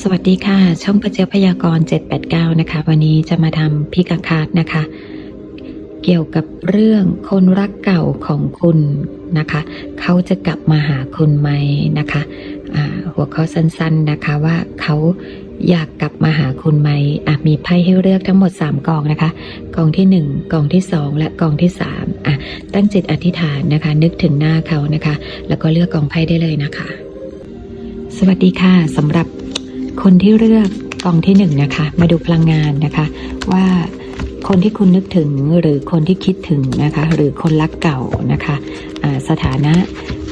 สวัสดีค่ะ ช่องประเจียวพยากรณ์789 นะคะ วันนี้จะมาทำพิกาคาร์ดนะคะ เกี่ยวกับเรื่องคนรักเก่าของคุณนะคะ เขาจะกลับมาหาคุณไหมนะคะหัวข้อสั้นๆนะคะว่าเขาอยากกลับมาหาคุณไหมอะมีไพ่ให้เลือกทั้งหมด 3กองนะคะ กองทีหนึ่1กองที่ 2 และกองที่3อะตั้งจิตอธิษฐานนะคะ นึกถึงหน้าเขานะคะ แล้วก็เลือกกองไพ่ได้เลยนะคะ สวัสดีค่ะสำหรับ คนที่เลือกกองที่หนึ่งนะคะ มาดูพลังงานนะคะ ว่าคนที่คุณนึกถึงหรือคนที่คิดถึงนะคะ หรือคนรักเก่านะคะอ่าสถานะ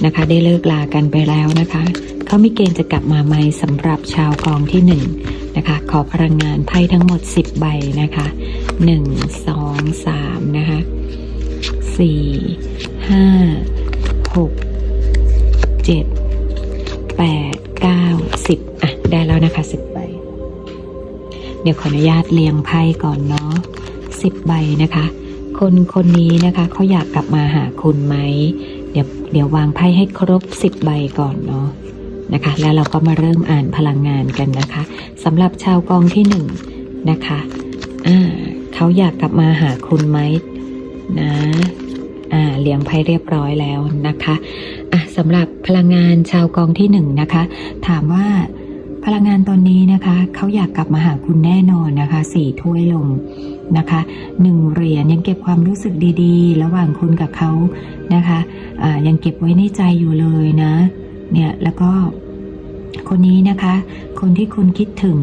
นะคะ ได้เลิกลากันไปแล้วนะคะเขามีเกณฑ์จะกลับมาไหม่สำหรับชาวกองที่หนึ่งนะคะ ขอพลังงานไพ่ทั้งหมด 10 ใบนะคะหนึ่งสองสามนะคะสี่ห้าหกเจ็ดแปดเก้า ได้แล้วนะคะสิบใบ เดี๋ยวขออนุญาตเรียงไพ่ก่อนเนาะสิบใบนะคะ คนคนนี้นะคะเขาอยากกลับมาหาคุณไหม เดี๋ยวเดี๋ยววางไพ่ให้ครบสิบใบก่อนเนาะนะคะ แล้วเราก็มาเริ่มอ่านพลังงานกันนะคะสำหรับชาวกองที่หนึ่งนะคะอ่าเขาอยากกลับมาหาคุณไหมนะอ่าเลี้ยงไพ่เรียบร้อยแล้วนะคะอะสำหรับพลังงานชาวกองที่หนึ่งนะคะ ถามว่า พลังงานตอนนี้นะคะเขาอยากกลับมาหาคุณแน่นอนนะคะสี่ถ้วยลงนะคะหนึ่งเหรียญยังเก็บความรู้สึกดีๆ ระหว่างคุณกับเขานะคะอ่ายังเก็บไว้ในใจอยู่เลยนะเนี่ยแล้วก็คนนี้นะคะ คนที่คุณคิดถึง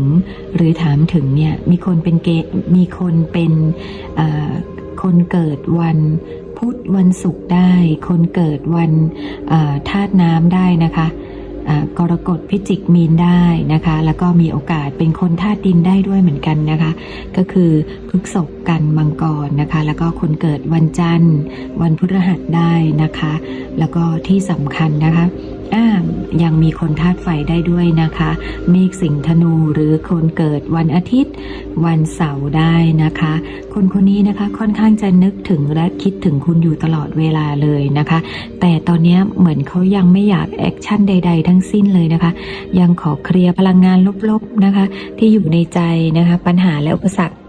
หรือถามถึงเนี่ยมีคนเป็นเกมีคนเป็นคนเกิดวันพุธวันศุกร์ได้ คนเกิดวันธาตุน้ำได้นะคะ กรกฎพิจิกมีนได้นะคะ แล้วก็มีโอกาสเป็นคนธาตุดินได้ด้วยเหมือนกันนะคะ ก็คือพฤกษกกันมังกรนะคะ แล้วก็คนเกิดวันจันทร์ วันพฤหัสได้นะคะ แล้วก็ที่สำคัญนะคะ อ่ายังมีคนธาตุไฟได้ด้วยนะคะ เมฆสิงธนูหรือคนเกิดวันอาทิตย์ วันเสาร์ได้นะคะ คนคนนี้นะคะค่อนข้างจะนึกถึงและคิดถึงคุณอยู่ตลอดเวลาเลยนะคะ แต่ตอนนี้เหมือนเขายังไม่อยากแอคชั่นใด ๆ ทั้งสิ้นเลยนะคะ ยังขอเคลียร์พลังงานลบๆนะคะ ที่อยู่ในใจนะคะ ปัญหาและอุปสรรค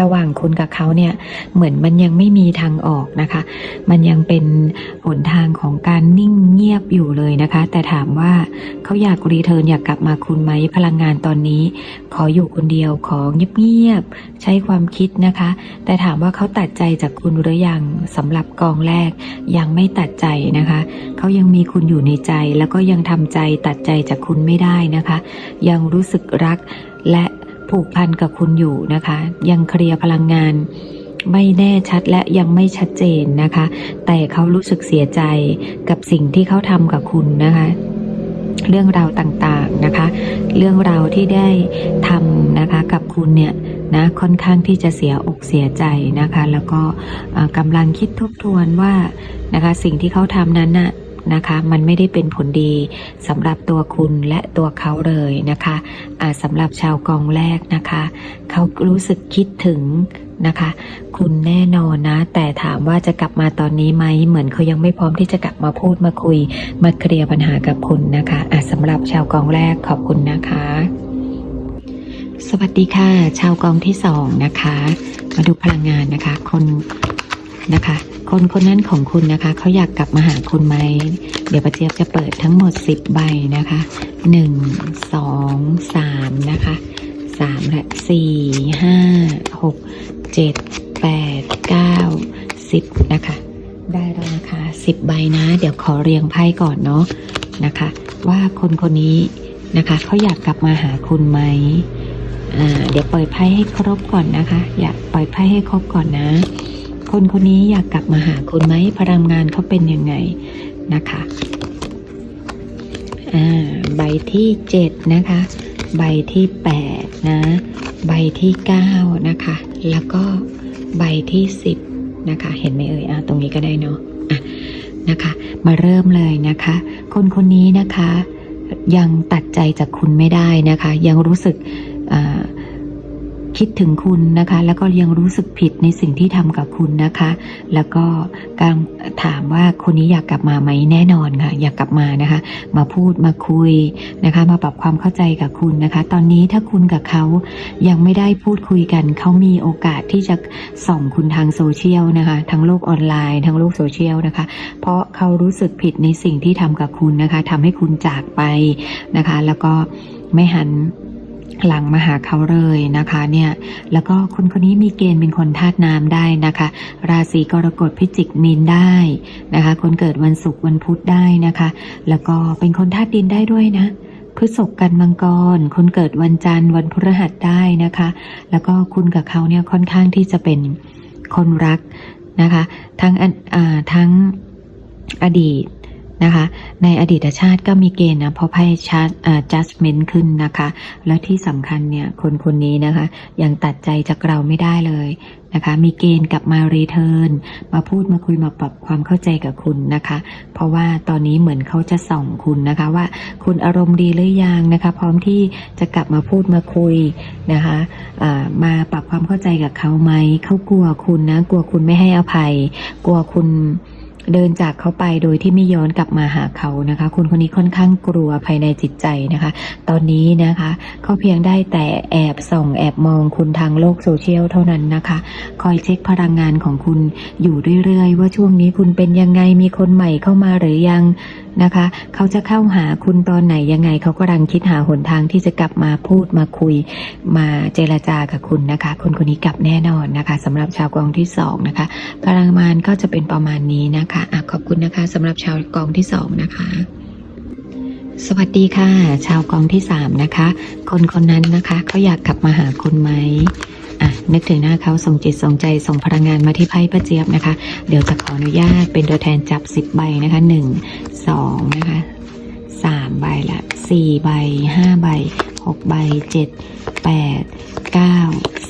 ระหว่างคุณกับเขาเนี่ยเหมือนมันยังไม่มีทางออกนะคะ มันยังเป็นหนทางของการนิ่งเงียบอยู่เลยนะคะ แต่ถามว่าเขาอยากรีเทิร์นอยากกลับมาคุณไหมพลังงานตอนนี้ ขออยู่คนเดียวขอเงียบๆใช้ความคิดนะคะ แต่ถามว่าเขาตัดใจจากคุณหรือยังสำหรับกองแรก ยังไม่ตัดใจนะคะเขายังมีคุณอยู่ในใจ แล้วก็ยังทำใจตัดใจจากคุณไม่ได้นะคะ ยังรู้สึกรักและ ผูกพันกับคุณอยู่นะคะ ยังเคลียร์พลังงานไม่แน่ชัดและยังไม่ชัดเจนนะคะ แต่เขารู้สึกเสียใจกับสิ่งที่เขาทำกับคุณนะคะ เรื่องราวต่างๆนะคะ เรื่องราวที่ได้ทำนะคะกับคุณเนี่ยนะค่อนข้างที่จะเสียอกเสียใจนะคะ แล้วก็กำลังคิดทบทวนว่านะคะ สิ่งที่เขาทำนั้นน่ะ นะคะ มันไม่ได้เป็นผลดีสำหรับตัวคุณและตัวเขาเลยนะคะอาสำหรับชาวกองแรกนะคะ เขารู้สึกคิดถึงนะคะ คุณแน่นอนนะ แต่ถามว่าจะกลับมาตอนนี้ไหมเหมือนเขายังไม่พร้อมที่จะกลับมาพูดมาคุย มาเคลียร์ปัญหากับคุณนะคะอะสำหรับชาวกองแรกขอบคุณนะคะ สวัสดีค่ะ ชาวกองที่สองนะคะ มาดูพลังงานนะคะ คนนะคะ คนคนนั้นของคุณนะคะ เขาอยากกลับมาหาคุณไหม เดี๋ยวประเจี๊ยบจะเปิดทั้งหมด 10 ใบนะคะหนึ่งสองสามนะคะสามและสี่ห้าหกเจ็ดแปดเก้าสิบนะคะ ได้แล้วนะคะสิบใบนะ เดี๋ยวขอเรียงไพ่ก่อนเนาะนะคะ ว่าคนคนนี้นะคะเขาอยากกลับมาหาคุณไหมเดี๋ยวปล่อยไพ่ให้ครบก่อนนะคะ อยากปล่อยไพ่ให้ครบก่อนนะ คนคนนี้อยากกลับมาหาคุณไหมพลังงานเขาเป็นยังไงนะคะอ่าใบที่เจ็ดนะคะ ใบที่แปดนะ ใบที่เก้านะคะ แล้วก็ใบที่สิบนะคะ เห็นไหมเอ่ยอะตรงนี้ก็ได้เนาะอะนะคะ มาเริ่มเลยนะคะ คนคนนี้นะคะ ยังตัดใจจากคุณไม่ได้นะคะ ยังรู้สึกอ่า คิดถึงคุณนะคะ แล้วก็ยังรู้สึกผิดในสิ่งที่ทำกับคุณนะคะ แล้วก็การถามว่าคนนี้อยากกลับมาไหมแน่นอนค่ะ อยากกลับมานะคะ มาพูดมาคุยนะคะ มาปรับความเข้าใจกับคุณนะคะ ตอนนี้ถ้าคุณกับเขายังไม่ได้พูดคุยกัน เขามีโอกาสที่จะส่องคุณทางโซเชียลนะคะทั้งโลกออนไลน์ทั้งโลกโซเชียลนะคะ เพราะเขารู้สึกผิดในสิ่งที่ทำกับคุณนะคะทำให้คุณจากไปนะคะ แล้วก็ไม่หัน หลังมาหาเขาเลยนะคะเนี่ยแล้วก็คนคนนี้มีเกณฑ์เป็นคนธาตุน้ำได้นะคะ ราศีกรกฎพิจิกมีนได้นะคะ คนเกิดวันศุกร์วันพุธได้นะคะ แล้วก็เป็นคนธาตุดินได้ด้วยนะพฤษภกันมังกร คนเกิดวันจันทร์วันพฤหัสได้นะคะ แล้วก็คุณกับเขาเนี่ยค่อนข้างที่จะเป็นคนรักนะคะ ทั้งอ่าทั้งอดีต นะคะ ในอดีตชาติก็มีเกณฑ์นะเพราะไพ่ชาร์อ่า judgment ขึ้นนะคะ แล้วที่สำคัญเนี่ยคนคนนี้นะคะ ยังตัดใจจากเราไม่ได้เลยนะคะ มีเกณฑ์กลับมารีเทิร์นมาพูดมาคุยมาปรับความเข้าใจกับคุณนะคะ เพราะว่าตอนนี้เหมือนเขาจะส่องคุณนะคะ ว่าคุณอารมณ์ดีหรือยังนะคะ พร้อมที่จะกลับมาพูดมาคุยนะคะอ่ามาปรับความเข้าใจกับเขาไหมเขากลัวคุณนะ กลัวคุณไม่ให้อภัย กลัวคุณ เดินจากเขาไปโดยที่ไม่ย้อนกลับมาหาเขานะคะ คุณคนนี้ค่อนข้างกลัวภายในจิตใจนะคะ ตอนนี้นะคะเขาเพียงได้แต่แอบส่องแอบมองคุณทางโลกโซเชียลเท่านั้นนะคะ คอยเช็คพลังงานของคุณอยู่เรื่อยๆ ว่าช่วงนี้คุณเป็นยังไงมีคนใหม่เข้ามาหรือยัง นะคะ เขาจะเข้าหาคุณตอนไหนยังไง เขากำลังคิดหาหนทางที่จะกลับมาพูดมาคุยมาเจรจากับคุณนะคะ คนคนนี้กลับแน่นอนนะคะสำหรับชาวกองที่สองนะคะพลังงานก็จะเป็นประมาณนี้นะคะอะขอบคุณนะคะสำหรับชาวกองที่สองนะคะสวัสดีค่ะ ชาวกองที่สามนะคะ คนคนนั้นนะคะเขาอยากกลับมาหาคุณไหม อะนึกถึงหน้าเขาส่งจิตส่งใจส่งพลังงานมาที่ไพ่ป้าเจี๊ยบนะคะ เดี๋ยวจะขออนุญาตเป็นตัวแทนจับสิบใบนะคะหนึ่งสองนะคะสามใบละสี่ใบห้าใบหกใบเจ็ดแปดเก้า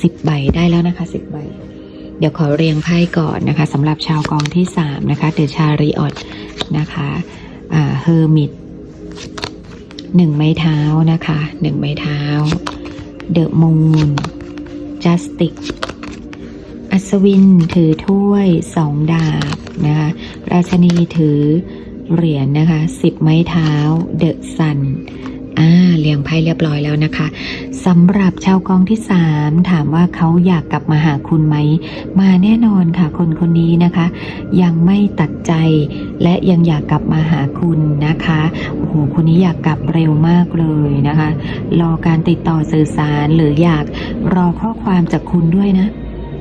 สิบใบได้แล้วนะคะสิบใบเดี๋ยวขอเรียงไพ่ก่อนนะคะสำหรับชาวกองที่สามนะคะเดชาริออตนะคะเฮอร์มิตหนึ่งไม้เท้านะคะหนึ่งไม้เท้า เดอะมูน จัสติก อัศวินถือถ้วยสองดาบนะคะ ราชนีถือเหรียญนะคะสิบไม้เท้า เดอะซัน อ่าเรียงไพ่เรียบร้อยแล้วนะคะสำหรับชาวกองที่สามถามว่าเขาอยากกลับมาหาคุณไหม มาแน่นอนค่ะคนคนนี้นะคะ ยังไม่ตัดใจ และยังอยากกลับมาหาคุณนะคะโอ้โหคนนี้อยากกลับเร็วมากเลยนะคะ รอการติดต่อสื่อสารหรืออยากรอข้อความจากคุณด้วยนะ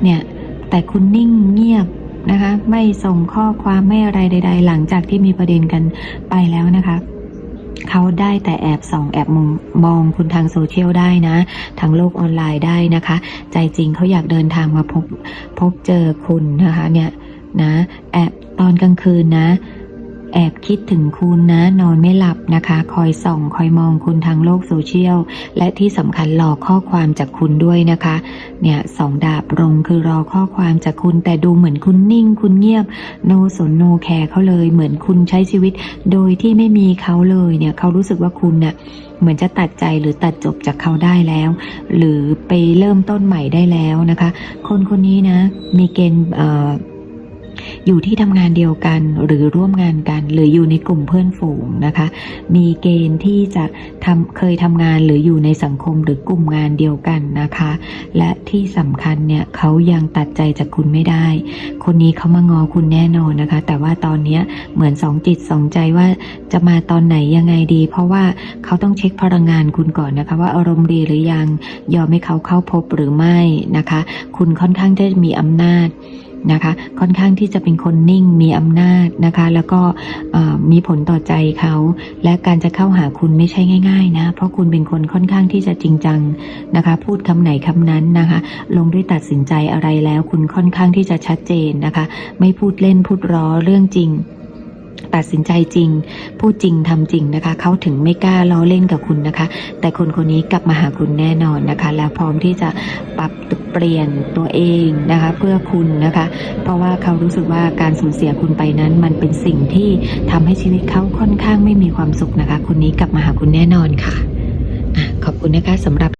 เนี่ยแต่คุณนิ่งเงียบนะคะ ไม่ส่งข้อความไม่อะไรใด ๆ หลังจากที่มีประเด็นกันไปแล้วนะคะ เขาได้แต่แอบส่องแอบมองคุณทางโซเชียลได้นะ ทางโลกออนไลน์ได้นะคะ ใจจริงเขาอยากเดินทางมาพบพบเจอคุณนะคะเนี่ยนะแอบตอนกลางคืนนะ แอบคิดถึงคุณนะ นอนไม่หลับนะคะ คอยส่องคอยมองคุณทางโลกโซเชียล และที่สำคัญรอข้อความจากคุณด้วยนะคะ เนี่ยสองดาบรงคือรอข้อความจากคุณแต่ดูเหมือนคุณนิ่ง คุณเงียบ โนสนโนแคร์เขาเลย เหมือนคุณใช้ชีวิต โดยที่ไม่มีเขาเลยเนี่ยเขารู้สึกว่าคุณเนี่ยเหมือนจะตัดใจหรือตัดจบจากเขาได้แล้ว หรือไปเริ่มต้นใหม่ได้แล้วนะคะ คนคนนี้นะ มีเกณฑ์ อยู่ที่ทำงานเดียวกันหรือร่วมงานกันหรืออยู่ในกลุ่มเพื่อนฝูงนะคะ มีเกณฑ์ที่จะทำเคยทำงานหรืออยู่ในสังคมหรือกลุ่มงานเดียวกันนะคะ และที่สำคัญเนี่ยเขายังตัดใจจากคุณไม่ได้ คนนี้เขามางอคุณแน่นอนนะคะ แต่ว่าตอนนี้เหมือนสองจิตสองใจว่าจะมาตอนไหนยังไงดี เพราะว่าเขาต้องเช็คพลังงานคุณก่อนนะคะ ว่าอารมณ์ดีหรือยังยอมให้เขาเข้าพบหรือไม่นะคะ คุณค่อนข้างจะมีอำนาจ นะคะ ค่อนข้างที่จะเป็นคนนิ่งมีอำนาจนะคะ แล้วก็มีผลต่อใจเขา และการจะเข้าหาคุณไม่ใช่ง่าย ๆ นะ เพราะคุณเป็นคนค่อนข้างที่จะจริงจังนะคะ พูดคำไหนคำนั้นนะคะ ลงด้วยตัดสินใจอะไรแล้ว คุณค่อนข้างที่จะชัดเจนนะคะ ไม่พูดเล่นพูดร้อเรื่องจริง ตัดสินใจจริง พูดจริงทำจริงนะคะ เขาถึงไม่กล้าล้อเล่นกับคุณนะคะ แต่คนคนนี้กลับมาหาคุณแน่นอนนะคะ แล้วพร้อมที่จะปรับเปลี่ยนตัวเองนะคะ เพื่อคุณนะคะ เพราะว่าเขารู้สึกว่าการสูญเสียคุณไปนั้น มันเป็นสิ่งที่ทำให้ชีวิตเขาค่อนข้างไม่มีความสุขนะคะ คนนี้กลับมาหาคุณแน่นอนค่ะอะขอบคุณนะคะสำหรับ